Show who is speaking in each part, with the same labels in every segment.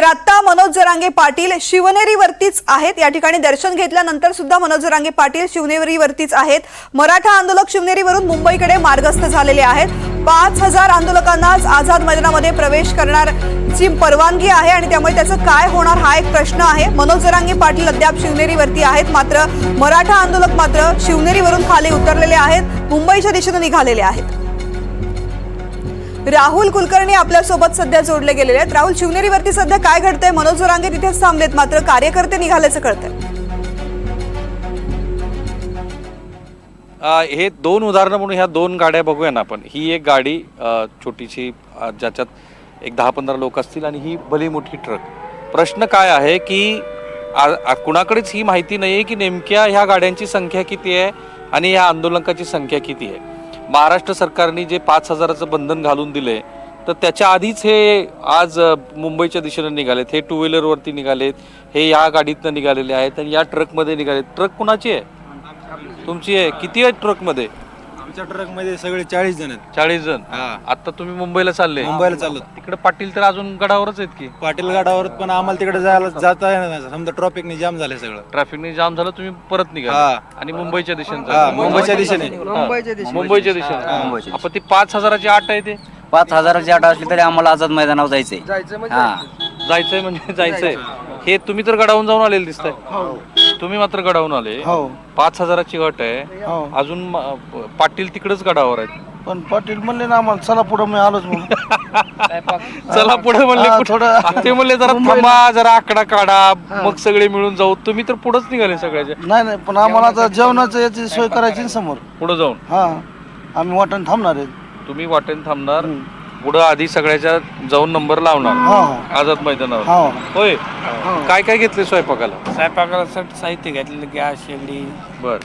Speaker 1: तर आता मनोज जरांगे पाटील शिवनेरीवरतीच आहेत. या ठिकाणी दर्शन घेतल्यानंतर सुद्धा मनोज जरांगे पाटील शिवनेरीवरतीच आहेत. मराठा आंदोलक शिवनेरीवरून मुंबईकडे मार्गस्थ झालेले आहेत. पाच हजार आंदोलकांनाच आझाद मैदानामध्ये प्रवेश करणारची परवानगी आहे आणि त्यामुळे त्याचं काय होणार हा एक प्रश्न आहे. मनोज जरांगे पाटील अद्याप शिवनेरीवरती आहेत. मात्र मराठा आंदोलक मात्र शिवनेरीवरून खाली उतरलेले आहेत. मुंबईच्या दिशेने निघालेले आहेत. राहुल कुलकर्णी आपल्यासोबत सध्या जोडले गेलेले आहेत. राहुल शिवनेरीवरती सध्या काय घडतंय? मनोज जोरांगे तिथेच थांबलेत मात्र कार्यकर्ते निघाल्याचं कळतंय.
Speaker 2: हे दोन उदाहरणं म्हणून ह्या दोन गाड्या बघूया ना आपण. ही एक गाडी छोटीशी ज्याच्यात एक दहा पंधरा लोक असतील आणि ही भली मोठी ट्रक. प्रश्न काय आहे की कुणाकडेच ही माहिती नाही आहे की नेमक्या ह्या गाड्यांची संख्या किती आहे आणि ह्या आंदोलकाची संख्या किती आहे. महाराष्ट्र सरकारने जे पाच हजाराचं बंधन घालून दिले तर त्याच्या आधीच हे आज मुंबईच्या दिशेने निघालेत हे टू व्हीलरवरती निघालेत हे या गाडीतनं निघालेले आहेत आणि या ट्रकमध्ये निघालेत. ट्रक कुणाची आहे? तुमची आहे. किती आहेत ट्रकमध्ये?
Speaker 3: आमच्या ट्रकमध्ये सगळे चाळीस जण आहेत.
Speaker 2: चाळीस जण?
Speaker 3: हा.
Speaker 2: आता तुम्ही मुंबईला चालले.
Speaker 3: मुंबईला चाललो.
Speaker 2: तिकडे पाटील तर अजून गडावरच आहेत की?
Speaker 3: पाटील गाडावर पण आम्हाला तिकडे जायला जाता येणार नाही. समजा ट्रॉफिकने जाम झाले सगळं.
Speaker 2: ट्रॅफिकने जाम झालं तुम्ही परत निघाल.
Speaker 3: हा.
Speaker 2: आणि मुंबईच्या दिशेने
Speaker 3: हा
Speaker 2: चालले.
Speaker 3: मुंबईच्या दिशेने.
Speaker 2: हा. मुंबईच्या दिशेने. आपण ती पाच हजाराची आठ आहे ते.
Speaker 4: पाच हजाराची आठ असली तरी आम्हाला आझाद मैदानावर जायचंय. हा.
Speaker 2: जायचंय म्हणजे जायचंय. हे तुम्ही तर गडावून जाऊन आलेले दिसताय. तुम्ही मात्र गडावून आले. पाच हजाराची अट आहे. अजून म- पाटील तिकडेच गडावर आहेत.
Speaker 5: पण पाटील म्हणले ना आम्हाला चला पुढं मी आलोच म्हणून.
Speaker 2: चला पुढे म्हणले
Speaker 5: हा,
Speaker 2: कुठं?
Speaker 5: थोडं-
Speaker 2: ते म्हणले जरा थांबा जरा आकडा काढा मग सगळे मिळून जाऊ. तुम्ही तर पुढेच निघाले सगळ्याच्या
Speaker 5: नाही नाही पण आम्हाला आता जेवणाचं याची सोय करायची ना समोर.
Speaker 2: पुढे जाऊन.
Speaker 5: हा. आम्ही वाटण थांबणार आहेत
Speaker 2: तुम्ही वाटेन थांबणार. पुढं आधी सगळ्याच्या जाऊन नंबर लावणार.
Speaker 5: हा. हा
Speaker 2: आझाद मैदानावर.
Speaker 5: हा.
Speaker 2: होय? काय काय घेतले स्वयंपाकाला?
Speaker 6: स्वयंपाकाला सट साहित्य घेतलेलं गॅस शेगडी
Speaker 2: बर.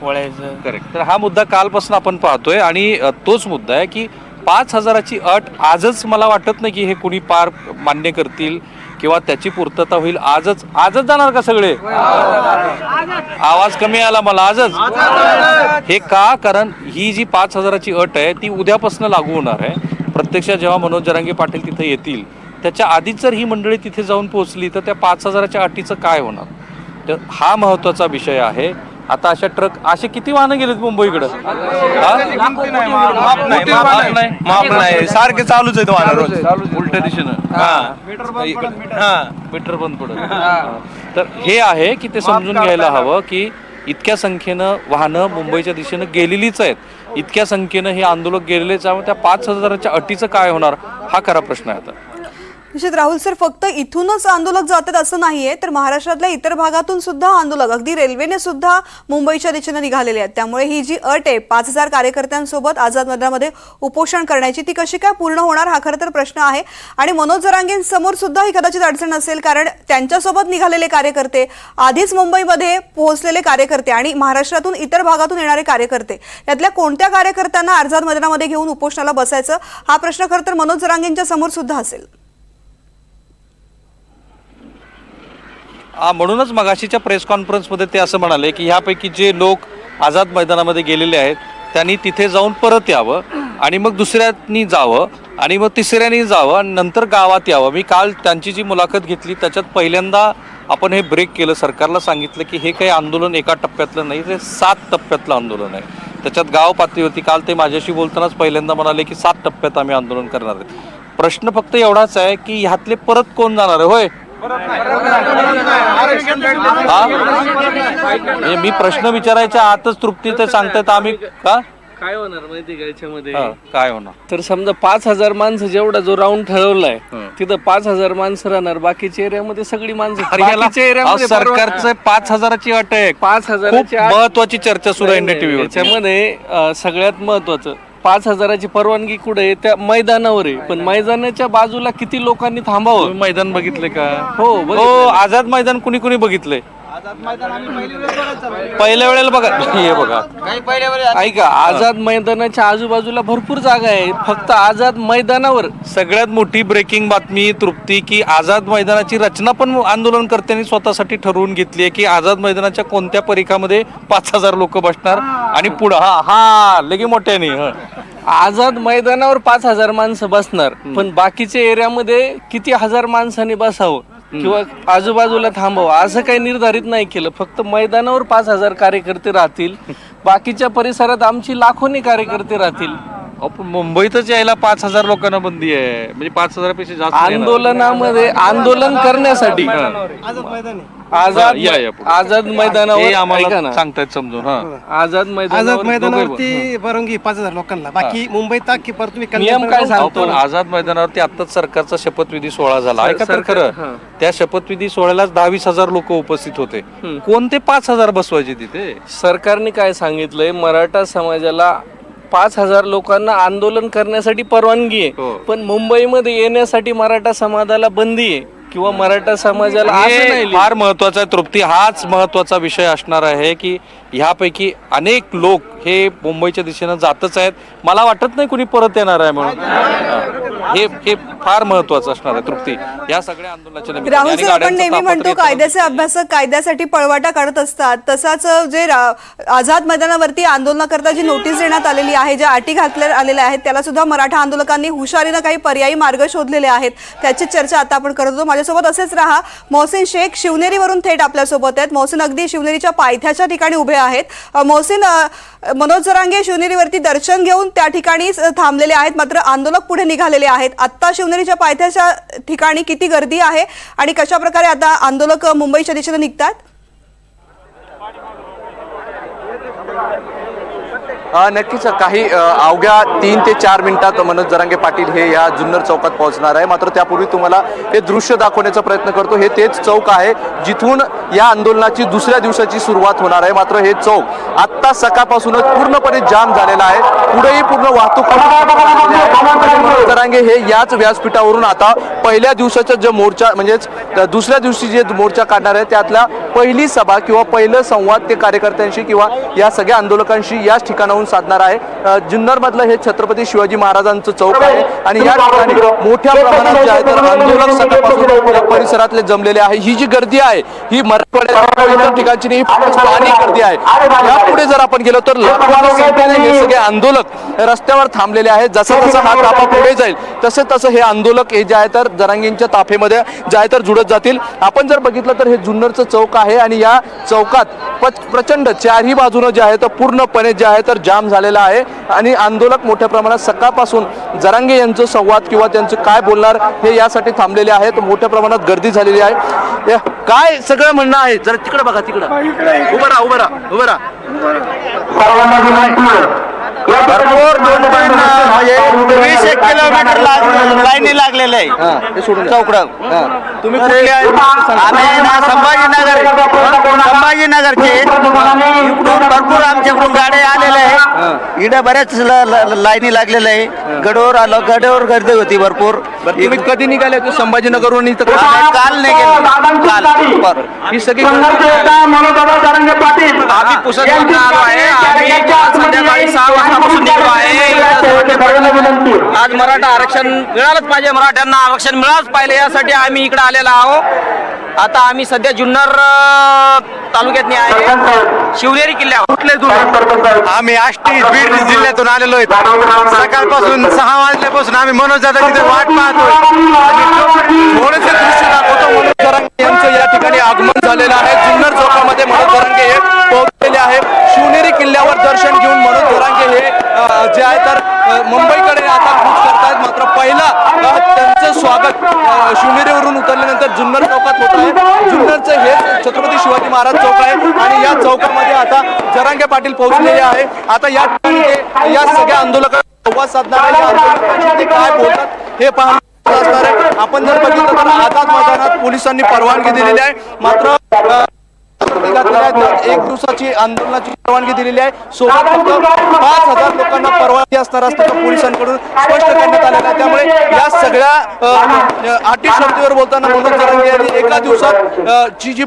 Speaker 6: पोळ्याचं.
Speaker 2: करेक्ट तर हा मुद्दा कालपासून आपण पाहतोय आणि अ, तोच मुद्दा आहे की पाच हजाराची अट आजच मला वाटत नाही की हे कुणी पार मान्य करतील किंवा त्याची पूर्तता होईल. आजच आजच जाणार का सगळे? आवाज कमी आला मला आजच? हे का? कारण ही जी पाच हजाराची अट आहे ती उद्यापासून लागू होणार आहे. प्रत्यक्षात जेव्हा मनोज जरांगे पाटील तिथे येतील त्याच्या आधीच जर ही मंडळी तिथे जाऊन पोहोचली तर त्या पाच हजाराच्या अटीचं काय होणार? तर हा महत्त्वाचा विषय आहे. आता अशा ट्रक असे किती वाहनं गेलेत मुंबईकडे?
Speaker 3: माफ नाही. सारखे चालूच आहे तुम्हाला रोज.
Speaker 2: उलट्या दिशेनं. मीटर बंद पडत तर हे आहे की ते समजून घ्यायला हवं की इतक्या संख्येनं वाहनं मुंबईच्या दिशेनं गेलेलीच आहेत. इतक्या संख्येनं हे आंदोलक गेलेलेच आहे त्या पाच हजाराच्या अटीचं काय होणार? हा खरा प्रश्न आहे आता.
Speaker 1: निश्चित राहुल सर फक्त इथूनच आंदोलक जातात असं नाहीये तर महाराष्ट्रातल्या इतर भागातून सुद्धा आंदोलक अगदी रेल्वेने सुद्धा मुंबईच्या दिशेने निघालेले आहेत. त्यामुळे ही जी अट आहे पाच हजार कार्यकर्त्यांसोबत आझाद मैदानामध्ये उपोषण करण्याची ती कशी काय पूर्ण होणार हा खरं तर प्रश्न आहे. आणि मनोज जरांगेंसमोर सुद्धा ही कदाचित अडचण असेल कारण त्यांच्यासोबत निघालेले कार्यकर्ते आधीच मुंबईमध्ये पोहोचलेले कार्यकर्ते आणि महाराष्ट्रातून इतर भागातून येणारे कार्यकर्ते यातल्या कोणत्या कार्यकर्त्यांना आझाद मैदानामध्ये घेऊन उपोषणाला बसायचं हा प्रश्न खरं तर मनोज जरांगेंच्या समोर सुद्धा असेल.
Speaker 2: म्हणूनच मगाशीच्या प्रेस कॉन्फरन्समध्ये ते असं म्हणाले की ह्यापैकी जे लोक आझाद मैदानामध्ये गेलेले आहेत त्यांनी तिथे जाऊन परत यावं आणि मग दुसऱ्यांनी जावं आणि मग तिसऱ्यानी जावं आणि नंतर गावात यावं. मी काल त्यांची जी मुलाखत घेतली त्याच्यात पहिल्यांदा आपण हे ब्रेक केलं. सरकारला सांगितलं की हे काही आंदोलन एका टप्प्यातलं नाही ते सात टप्प्यातलं आंदोलन आहे. त्याच्यात गाव पातळीवरती काल ते माझ्याशी बोलतानाच पहिल्यांदा म्हणाले की सात टप्प्यात आम्ही आंदोलन करणार आहे. प्रश्न फक्त एवढाच आहे की ह्यातले परत कोण जाणार आहे? होय. हा? मी प्रश्न विचारायच्या आतच तृप्ती ते सांगतायत आम्ही का?
Speaker 6: काय होणार माहिती का याच्यामध्ये?
Speaker 2: हा, काय होणार?
Speaker 6: तर समजा पाच हजार माणसं जेवढा जो राऊंड ठरवलाय तिथं पाच हजार माणसं राहणार. बाकीच्या एरियामध्ये सगळी माणसं
Speaker 2: अरे याला-
Speaker 6: बाकीच्या
Speaker 2: अहो,
Speaker 6: एरियामध्ये
Speaker 2: सरकारचं पाच हजाराची अट आहे
Speaker 6: पाच
Speaker 2: खूप
Speaker 6: हजाराची
Speaker 2: महत्वाची चर्चा सुरू आहे टीव्हीवर
Speaker 6: याच्यामध्ये अं, सगळ्यात महत्वाचं पाच हजाराची परवानगी कुठे आहे? त्या मैदानावर आहे. पण मैदानाच्या बाजूला किती लोकांनी थांबावं?
Speaker 2: मैदान बघितले का?
Speaker 6: हो.
Speaker 2: हो आझाद मैदान कुणी कुणी बघितलंय? पहिल्या वेळेला बघा. हे बघा.
Speaker 6: ऐका आझाद मैदानाच्या आजूबाजूला भरपूर जागा आहे. फक्त आझाद मैदानावर
Speaker 2: सगळ्यात मोठी ब्रेकिंग बातमी तृप्ती की आझाद मैदानाची रचना पण आंदोलनकर्त्यांनी स्वतःसाठी ठरवून घेतली आहे की आझाद मैदानाच्या कोणत्या परिखामध्ये पाच हजार लोक बसणार आणि पुढं. हा हा लगे मोठ्याने हं.
Speaker 6: आझाद मैदानावर पाच हजार माणसं बसणार पण बाकीच्या एरियामध्ये किती हजार माणसांनी बसावं? किंवा आजूबाजूला थांबावं. असं काही निर्धारित नाही केलं. फक्त मैदानावर पाच हजार कार्यकर्ते राहतील. बाकीच्या परिसरात आमची लाखोनी कार्यकर्ते राहतील.
Speaker 2: अहो, पण मुंबईतच यायला पाच हजार लोकांना बंदी आहे. म्हणजे पाच हजारापेक्षा जास्त.
Speaker 6: आंदोलनामध्ये आंदोलन करण्यासाठी. आझाद
Speaker 2: या, या पुढे.
Speaker 6: आझाद
Speaker 2: हे
Speaker 6: मैदानावर ऐका
Speaker 2: आम्हाला
Speaker 6: ना.
Speaker 2: सांगतायत समजून हा.
Speaker 6: आझाद
Speaker 7: आझाद
Speaker 6: मैदानावर
Speaker 7: मैदानावरती परवानगी पाच हजार लोकांना. बाकी मुंबईत अख्खी परत तुम्ही
Speaker 6: नियम काय
Speaker 2: अहो,
Speaker 6: सांगतो?
Speaker 2: पण आझाद मैदानावरती आताच सरकारचा शपथविधी सोहळा झाला.
Speaker 6: सर-
Speaker 2: ऐका तर
Speaker 6: सरकार-
Speaker 2: खरं
Speaker 6: हां.
Speaker 2: त्या शपथविधी सोहळ्यालाच दहावीस हजार लोक उपस्थित होते. कोणते पाच हजार बसवायचे तिथे?
Speaker 6: सरकारने काय सांगितलंय? मराठा समाजाला पाच हजार लोकांना आंदोलन करण्यासाठी परवानगी
Speaker 2: हो.
Speaker 6: आहे पण मुंबईमध्ये येण्यासाठी मराठा समाजाला बंदी आहे. किंवा मराठा समाजाला असं नाही लिहिलं.
Speaker 2: फार महत्त्वाचा आहे तृप्ती हाच महत्त्वाचा विषय असणार आहे की ह्यापैकी अनेक लोक हे मुंबईच्या दिशेनं जातच आहेत मला वाटत नाही कुणी परत येणार आहे म्हणून हा. हे फार महत्वाचं असणार आहे तृप्ती या सगळ्या आंदोलनाच्या निमित्ताने.
Speaker 1: राहुल
Speaker 2: आणि
Speaker 1: सर आपण
Speaker 2: गाड्यांचं
Speaker 1: नेहमी म्हणतो. कायद्याचे अभ्यासक कायद्यासाठी पळवाटा काढत असतात तसाच जे रा- आझाद मैदानावरती आंदोलनाकरता जी नोटीस देण्यात आलेली आहे ज्या अटी घातल्या आलेल्या आहेत त्याला सुद्धा मराठा आंदोलकांनी हुशारीनं काही पर्यायी मार्ग शोधलेले आहेत त्याची चर्चा आता आपण करत होतो आपल्यासोबत असेच राहा. मोहसिन शेख शिवनेरीवरून थेट आपल्यासोबत आहेत. मोहसिन अगदी शिवनेरीच्या पायथ्याच्या ठिकाणी उभे आहेत. मोहसिन मनोज जरांगे शिवनेरीवरती दर्शन घेऊन त्या ठिकाणी थांबलेले आहेत. मात्र आंदोलक पुढे निघालेले आहेत. आत्ता शिवनेरीच्या पायथ्याच्या ठिकाणी किती गर्दी आहे आणि कशा प्रकारे आता आंदोलक मुंबईच्या दिशेने निघतात
Speaker 8: नक्कीच काही अवघ्या तीन ते चार मिनिटात मनोज जरांगे पाटील हे या जुन्नर चौकात पोहोचणार आहे. मात्र त्यापूर्वी तुम्हाला हे दृश्य दाखवण्याचा प्रयत्न करतो. हे तेच चौक आहे जिथून या आंदोलनाची दुसऱ्या दिवसाची सुरुवात होणार आहे. मात्र हे चौक आत्ता सकाळपासूनच पूर्णपणे जाम झालेला आहे. पुढेही पूर्ण वाहतूक कोंडी हे याच व्यासपीठावरून आता पहिल्या दिवसाचा जे मोर्चा म्हणजेच दुसऱ्या दिवशी जे मोर्चा काढणार आहे त्यातला पहिली सभा किंवा पहिलं संवाद ते कार्यकर्त्यांशी किंवा या सगळ्या आंदोलकांशी याच ठिकाणाहून साधणार आहे जुन्नरमधलं हे छत्रपती शिवाजी महाराजांचं चौक आहे आणि या ठिकाणी मोठ्या प्रमाणात जे आहे तर आंदोलक सकाळपासून परिसरातले जमलेले आहे ही जी गर्दी आहे ही मराठवाड्यात इतर ठिकाणची नाही, स्थानिक गर्दी आहे यापुढे जर आपण गेलो तर हे सगळे आंदोलक रस्त्यावर थांबलेले आहेत. जसा जसा हा ताफा पुढे जाईल तसे तसं हे आंदोलक हे जे आहे तर जरांगींच्या ताफेमध्ये जे आहे तर जुळत जातील. आपण जर बघितलं तर हे जुन्नरचं चौक आहे आणि या चौकात प्रचंड चारही बाजूनं जे आहे तर पूर्णपणे जे आहे तर जाम झालेला आहे. आणि आंदोलक मोठ्या प्रमाणात सकाळपासून जरांगे यांचं संवाद किंवा त्यांचं काय बोलणार हे यासाठी थांबलेले आहेत. मोठ्या प्रमाणात गर्दी झालेली आहे. काय सगळं म्हणणं आहे? जरा तिकडे बघा तिकडं. उभं राहा उभं राहा. उभं राहा.
Speaker 5: भरपूर दोन तीन म्हणजे वीस एक किलोमीटर लाईनी लागलेलं आहे.
Speaker 8: सोडून
Speaker 5: चौकडं.
Speaker 8: तुम्ही कुठले
Speaker 5: आम्ही संभाजीनगर. संभाजीनगरचे. इकडून भरपूर आमच्याकडून गाड्या आलेल्या आहे इकडे बऱ्याच ल- ल- लाईनी लागलेल्या आहे. गडवर आलो गडवर गर्दी होती भरपूर.
Speaker 8: तुम्ही कधी निघाले होते? संभाजीनगरवरून
Speaker 5: काल नाही गेलो काल बरं.
Speaker 8: ही सगळी
Speaker 4: आम्ही आलो आहे. आम्ही संध्याकाळी सहा वाजतापासून निघलो आहे. आज मराठा आरक्षण मिळालंच पाहिजे. मराठ्यांना आरक्षण मिळालंच पाहिजे. यासाठी आम्ही इकडे आलेलो आहोत. आता आम्ही सध्या जुन्नर तालुक्यात आहे. शिवनेरी किल्ल्यावर. कुठले
Speaker 3: आम्ही आष्टी बीड जिल्ह्यातून आलेलो आहेत सकाळपासून सहा वाजल्यापासून आम्ही मनोज दादा तिथे वाट पाहतोय.
Speaker 8: थोडेसे दृश्य दाखवतो. यांचं या ठिकाणी आगमन झालेलं आहे. जुन्नर चौकामध्ये मनोज जरांगे हे पोहोचलेले आहे शिवनेरी किल्ल्यावर दर्शन घेऊन मनोज जरांगे हे जे आहे तर मुंबईकडे आता कूच करतायत. मात्र पहिला त्यांचं स्वागत शिवनेरीवरून उतरल्यानंतर जुन्नर चौकात होत आहे. जुन्नरचं हे छत्रपती शिवाजी महाराज चौक आहे. आणि या चौकामध्ये आता जरांगे पाटील पोहोचलेले आहे. आता या ठिकाणी या सगळ्या आंदोलकांना संवाद साधणार आहे. काय बोलतात हे पाहणं असणार आपण जर बघितलं तर आझाद मैदानात पोलिसांनी परवानगी दिलेली आहे. मात्र एक दिवसाची आंदोलनाची परवानगी दिलेली आहे. सोबत फक्त पाच हजार लोकांना परवानगी असणार असल्याचं पोलिसांकडून स्पष्ट करण्यात आलेलं आहे. त्यामुळे या सगळ्या अ, अटी शर्तीवर बोलताना मनोज जरांगे यांनी एका दिवसात जी जी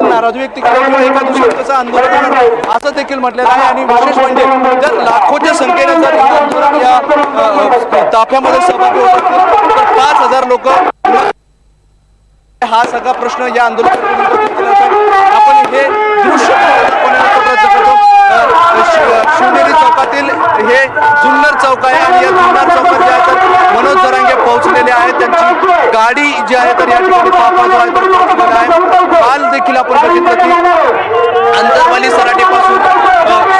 Speaker 8: नाराज व्यक्त केली. किंवा एका दुसऱ्याचं आंदोलन असं देखील म्हटलेलं आहे आणि विशेष म्हणजे जर लाखोच्या संख्येने जर हे आंदोलक या ताफ्यामध्ये सहभागी होत असतील तर पाच हजार लोक हा सगळा प्रश्न या असून आपण हे दृश्य दाखवण्याचा प्रयत्न करतो अ, शि- शिवनेरी चौकातील हे जुन्नर चौक आहे आणि या जुन्नर चौकात जे आहे तर मनोज जरांगे पोहोचलेले आहेत. त्यांची गाडी जी आहे तर या ठिकाणी ताफा आहे तर पोहोचलेला आहे. काल देखील आपण बघितलं की अंतरवाली सराटीपासून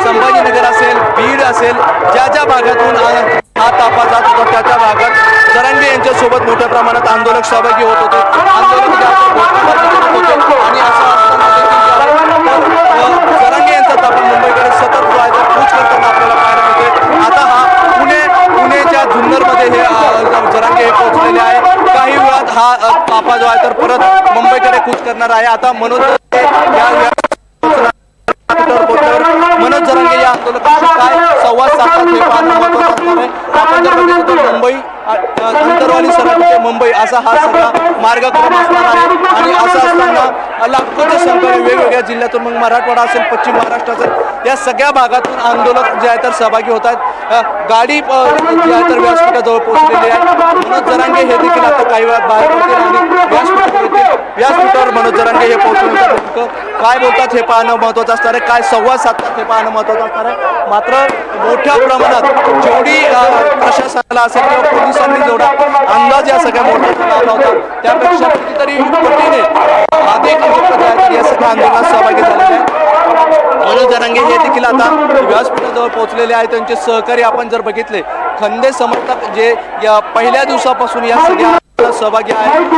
Speaker 8: संभाजीनगर असेल बीड असेल ज्या ज्या भागातून हा तापा जात होता त्या त्या भागात जरांगे यांच्यासोबत मोठ्या प्रमाणात आंदोलक सहभागी होत. हा पापा जो आहे तर परत मुंबईकडे कूच करणार आहे. आता मनोज मनोज जरांगे या आंदोलकांशी काय संवाद साधतात हे पाहणं महत्वाचं असणार आहे. आपण जर बघितलं तर मुंबई अंतरवाली सरळ मुंबई असा हा सगळा मार्गक्रम असणार आहे. आणि असं असताना लाखोच्या संख्येने वेगवेगळ्या जिल्ह्यातून मग मराठवाडा असेल पश्चिम महाराष्ट्र असेल या सगळ्या भागातून आंदोलक जे आहे तर सहभागी होत आहेत. गाडी जी आहे तर व्यासपीठाजवळ पोहोचलेली आहे. मनोज जरांगे हे देखील आता काही वेळात बाहेर पडतील आणि व्यासपीठावर व्यासपीठावर मनोज जरांगे हे पोहोचल्यानंतर नेमकं काय बोलतात हे पाहणं महत्वाचं असणार आहे? काय संवाद साधतात हे पाहणं महत्वाचं असणार आहे? मात्र मोठ्या प्रमाणात जेवढी प्रशासनाला असेल किंवा पोलिसांनी जेवढा अंदाज या सगळ्या मोठ्या लावला होता त्यापेक्षा कितीतरी पटीने अधिक लोक या सगळ्या आंदोलनात सहभागी झालेले आहेत. मनोज जरांगे हे देखील आता व्यासपीठाजवळ पोहोचलेले आहेत. त्यांचे सहकारी आपण जर बघितले खंदे समर्थक जे या पहिल्या दिवसापासून या सगळ्या सहभागी आहेत.